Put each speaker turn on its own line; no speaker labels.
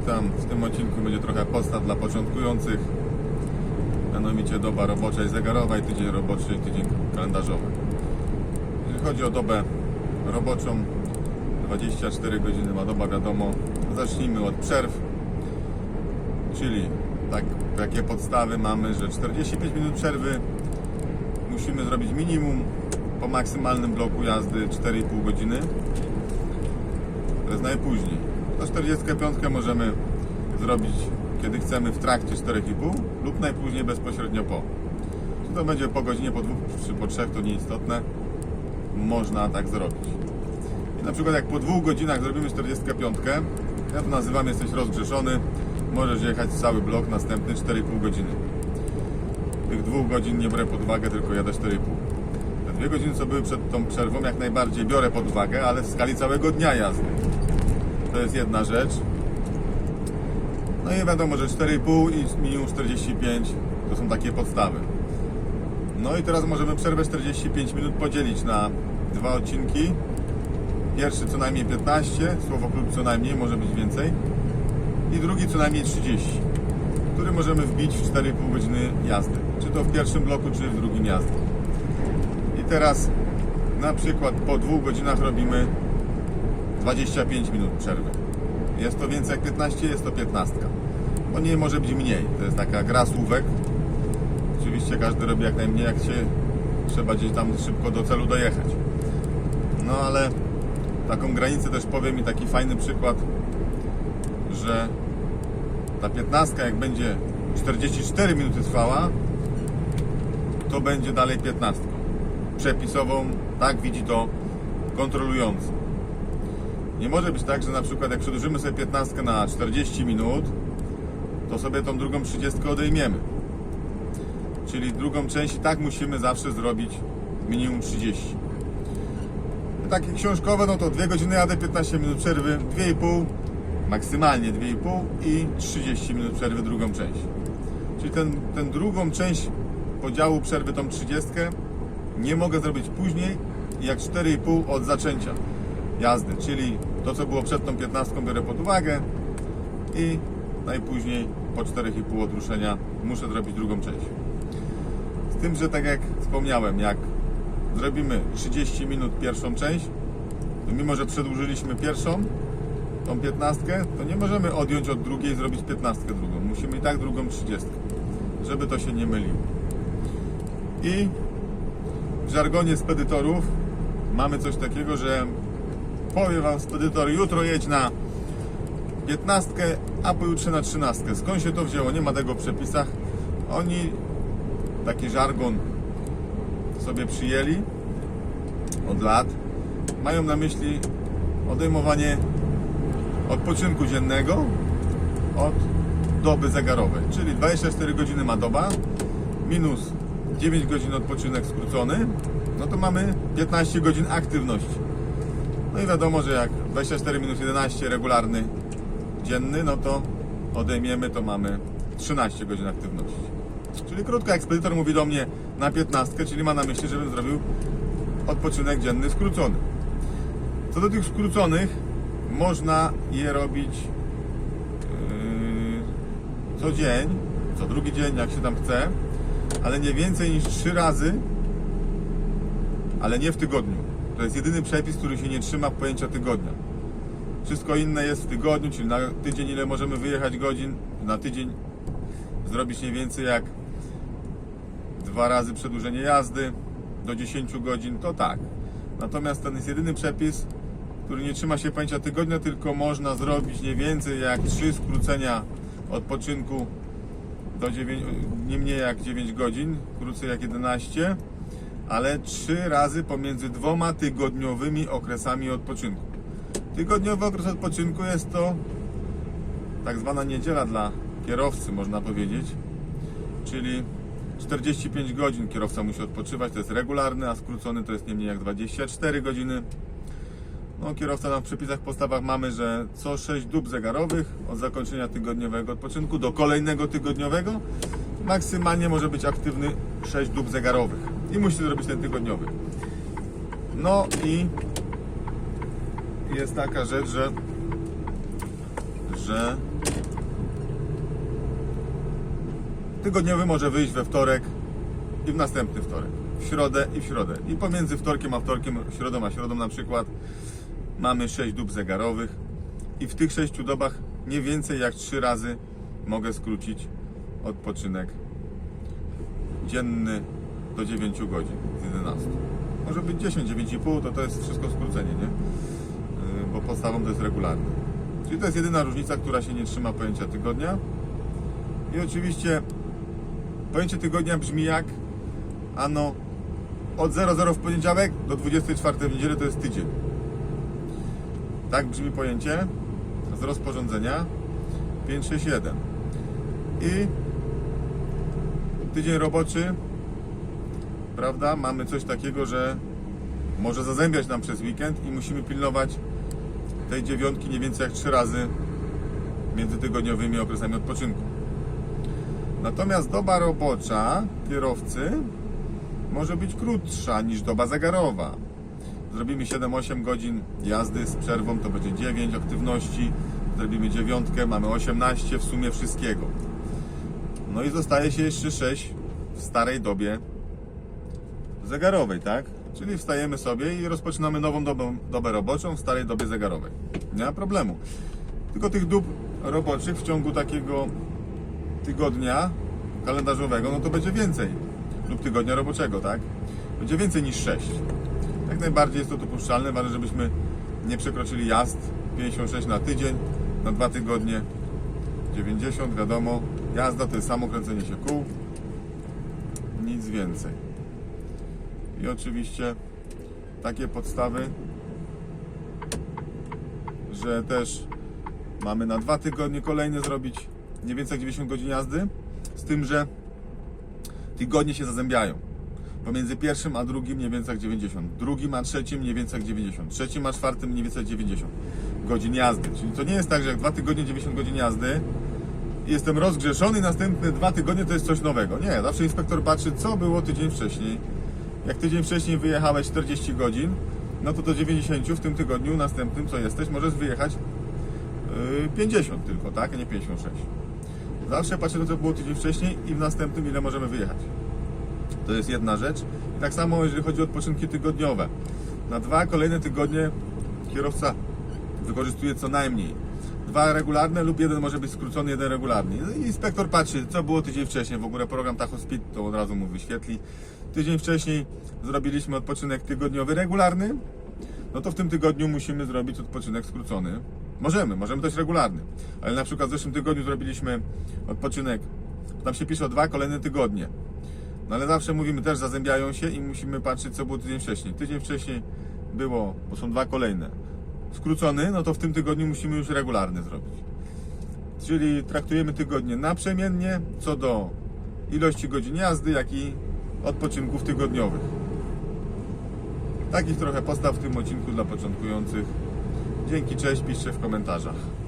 witam. W tym odcinku będzie trochę podstaw dla początkujących. Mianowicie doba robocza i zegarowa i tydzień roboczy i tydzień kalendarzowy. Jeżeli chodzi o dobę roboczą, 24 godziny ma doba, wiadomo. Zacznijmy od przerw. Czyli tak, takie podstawy mamy, że 45 minut przerwy musimy zrobić minimum po maksymalnym bloku jazdy 4,5 godziny. To jest najpóźniej. To 45 możemy zrobić kiedy chcemy w trakcie 4,5 lub najpóźniej bezpośrednio po. Czy to będzie po godzinie, po dwóch czy po trzech, to nieistotne. Można tak zrobić. I na przykład jak po dwóch godzinach zrobimy 45, ja to nazywam jesteś rozgrzeszony, możesz jechać cały blok następny 4,5 godziny. Tych dwóch godzin nie biorę pod uwagę, tylko jadę 4,5. Te dwie godziny, co były przed tą przerwą, jak najbardziej biorę pod uwagę, ale w skali całego dnia jazdy. To jest jedna rzecz. No i wiadomo, że 4,5 i minimum 45 to są takie podstawy. No i teraz możemy przerwę 45 minut podzielić na dwa odcinki. Pierwszy co najmniej 15, słowo klub co najmniej, może być więcej. I drugi co najmniej 30, który możemy wbić w 4,5 godziny jazdy. Czy to w pierwszym bloku, czy w drugim jazdy. I teraz na przykład po dwóch godzinach robimy 25 minut przerwy. Jest to więcej jak 15, jest to 15. Bo nie może być mniej. To jest taka gra słówek. Oczywiście każdy robi jak najmniej, jak się trzeba gdzieś tam szybko do celu dojechać. No ale taką granicę też powiem i taki fajny przykład, że ta 15 jak będzie 44 minuty trwała, to będzie dalej 15. Przepisową, tak widzi to kontrolujący. Nie może być tak, że na przykład jak przedłużymy sobie 15 na 40 minut, to sobie tą drugą 30 odejmiemy. Czyli drugą część i tak musimy zawsze zrobić minimum 30. Takie książkowe, no to 2 godziny jadę, 15 minut przerwy, 2,5, maksymalnie 2,5 i 30 minut przerwy drugą część. Czyli ten, ten drugą część podziału przerwy, tą 30, nie mogę zrobić później jak 4,5 od zaczęcia jazdy, czyli to co było przed tą 15 biorę pod uwagę i najpóźniej po 4,5 od ruszenia muszę zrobić drugą część. Z tym, że tak jak wspomniałem, jak zrobimy 30 minut pierwszą część, to mimo, że przedłużyliśmy pierwszą, tą 15, to nie możemy odjąć od drugiej i zrobić 15 drugą. Musimy i tak drugą 30, żeby to się nie myliło. I w żargonie spedytorów mamy coś takiego, że powie Wam spedytor, jutro jedź na 15, a pojutrze na 13. Skąd się to wzięło? Nie ma tego w przepisach. Oni taki żargon sobie przyjęli od lat. Mają na myśli odejmowanie odpoczynku dziennego od doby zegarowej. Czyli 24 godziny ma doba, minus 9 godzin odpoczynek skrócony, no to mamy 15 godzin aktywności. No i wiadomo, że jak 24 minus 11 regularny dzienny, no to odejmiemy, to mamy 13 godzin aktywności. Czyli krótko, ekspedytor mówi do mnie na 15, czyli ma na myśli, żebym zrobił odpoczynek dzienny skrócony. Co do tych skróconych, można je robić yy, co dzień, co drugi dzień, jak się tam chce, ale nie więcej niż 3 razy, ale nie w tygodniu. To jest jedyny przepis, który się nie trzyma pojęcia tygodnia. Wszystko inne jest w tygodniu, czyli na tydzień ile możemy wyjechać godzin, na tydzień zrobić nie więcej jak dwa razy przedłużenie jazdy do 10 godzin, to tak. Natomiast ten jest jedyny przepis, który nie trzyma się pojęcia tygodnia, tylko można zrobić nie więcej jak 3 skrócenia odpoczynku do 9, nie mniej jak 9 godzin, krócej jak 11, ale 3 razy pomiędzy dwoma tygodniowymi okresami odpoczynku. Tygodniowy okres odpoczynku jest to tak zwana niedziela dla kierowcy, można powiedzieć, czyli 45 godzin kierowca musi odpoczywać, to jest regularny, a skrócony to jest nie mniej jak 24 godziny. No, kierowca nam w przepisach, postawach mamy, że co 6 dób zegarowych od zakończenia tygodniowego odpoczynku do kolejnego tygodniowego maksymalnie może być aktywny 6 dób zegarowych i musi zrobić ten tygodniowy. No i jest taka rzecz, że że tygodniowy może wyjść we wtorek i w następny wtorek, w środę i w środę. I pomiędzy wtorkiem a wtorkiem, środą a środą na przykład mamy 6 dób zegarowych i w tych 6 dobach nie więcej jak 3 razy mogę skrócić odpoczynek dzienny do 9 godzin z 11. Może być 10, 9,5 to to jest wszystko skrócenie, nie? Yy, Bo podstawą to jest regularny. Czyli to jest jedyna różnica, która się nie trzyma pojęcia tygodnia. I oczywiście pojęcie tygodnia brzmi jak ano od 00 w poniedziałek do 24 w niedzielę to jest tydzień. Tak brzmi pojęcie z rozporządzenia 561. I tydzień roboczy, prawda, mamy coś takiego, że może zazębiać nam przez weekend i musimy pilnować tej dziewiątki nie więcej jak trzy razy między tygodniowymi okresami odpoczynku. Natomiast doba robocza kierowcy może być krótsza niż doba zegarowa. Zrobimy 7-8 godzin jazdy z przerwą, to będzie 9 aktywności. Zrobimy dziewiątkę, mamy 18 w sumie wszystkiego. No i zostaje się jeszcze 6 w starej dobie zegarowej, tak? Czyli wstajemy sobie i rozpoczynamy nową dobę, dobę roboczą w starej dobie zegarowej. Nie ma problemu. Tylko tych dób roboczych w ciągu takiego tygodnia kalendarzowego, no to będzie więcej. Lub tygodnia roboczego, tak? Będzie więcej niż 6. Jak najbardziej jest to dopuszczalne, ważne, żebyśmy nie przekroczyli jazd 56 na tydzień, na dwa tygodnie 90, wiadomo. Jazda to jest samo kręcenie się kół, nic więcej. I oczywiście takie podstawy, że też mamy na dwa tygodnie kolejne zrobić nie więcej jak 90 godzin jazdy, z tym, że tygodnie się zazębiają. Pomiędzy pierwszym a drugim nie więcej jak 90, drugim a trzecim nie więcej jak 90, trzecim a czwartym nie więcej jak 90 godzin jazdy. Czyli to nie jest tak, że jak dwa tygodnie 90 godzin jazdy jestem rozgrzeszony, następne dwa tygodnie to jest coś nowego. Nie, zawsze inspektor patrzy, co było tydzień wcześniej. Jak tydzień wcześniej wyjechałeś 40 godzin, no to do 90 w tym tygodniu następnym, co jesteś, możesz wyjechać yy, 50 tylko, tak, a nie 56. Zawsze patrzę to, co było tydzień wcześniej i w następnym, ile możemy wyjechać. To jest jedna rzecz. I tak samo, jeżeli chodzi o odpoczynki tygodniowe. Na dwa kolejne tygodnie kierowca wykorzystuje co najmniej dwa regularne lub jeden może być skrócony, jeden regularny. I inspektor patrzy, co było tydzień wcześniej. W ogóle program Tachospeed to od razu mu wyświetli. Tydzień wcześniej zrobiliśmy odpoczynek tygodniowy regularny, no to w tym tygodniu musimy zrobić odpoczynek skrócony. Możemy, możemy też regularny. Ale na przykład w zeszłym tygodniu zrobiliśmy odpoczynek, tam się pisze o dwa kolejne tygodnie. No ale zawsze mówimy też, zazębiają się i musimy patrzeć, co było tydzień wcześniej. Tydzień wcześniej było, bo są dwa kolejne, skrócony, no to w tym tygodniu musimy już regularny zrobić. Czyli traktujemy tygodnie naprzemiennie co do ilości godzin jazdy, jak i odpoczynków tygodniowych. Takich trochę postaw w tym odcinku dla początkujących. Dzięki, cześć, piszcie w komentarzach.